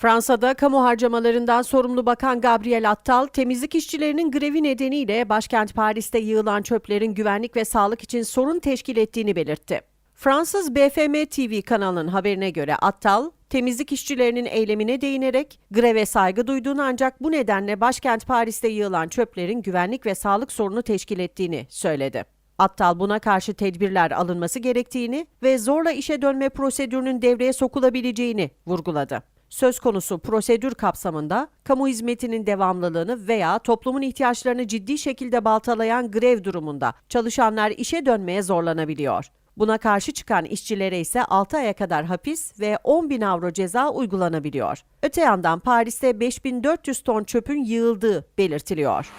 Fransa'da kamu harcamalarından sorumlu bakan Gabriel Attal, temizlik işçilerinin grevi nedeniyle başkent Paris'te yığılan çöplerin güvenlik ve sağlık için sorun teşkil ettiğini belirtti. Fransız BFM TV kanalının haberine göre Attal, temizlik işçilerinin eylemine değinerek greve saygı duyduğunu ancak bu nedenle başkent Paris'te yığılan çöplerin güvenlik ve sağlık sorunu teşkil ettiğini söyledi. Attal buna karşı tedbirler alınması gerektiğini ve zorla işe dönme prosedürünün devreye sokulabileceğini vurguladı. Söz konusu prosedür kapsamında kamu hizmetinin devamlılığını veya toplumun ihtiyaçlarını ciddi şekilde baltalayan grev durumunda çalışanlar işe dönmeye zorlanabiliyor. Buna karşı çıkan işçilere ise 6 aya kadar hapis ve 10 bin avro ceza uygulanabiliyor. Öte yandan Paris'te 5400 ton çöpün yığıldığı belirtiliyor.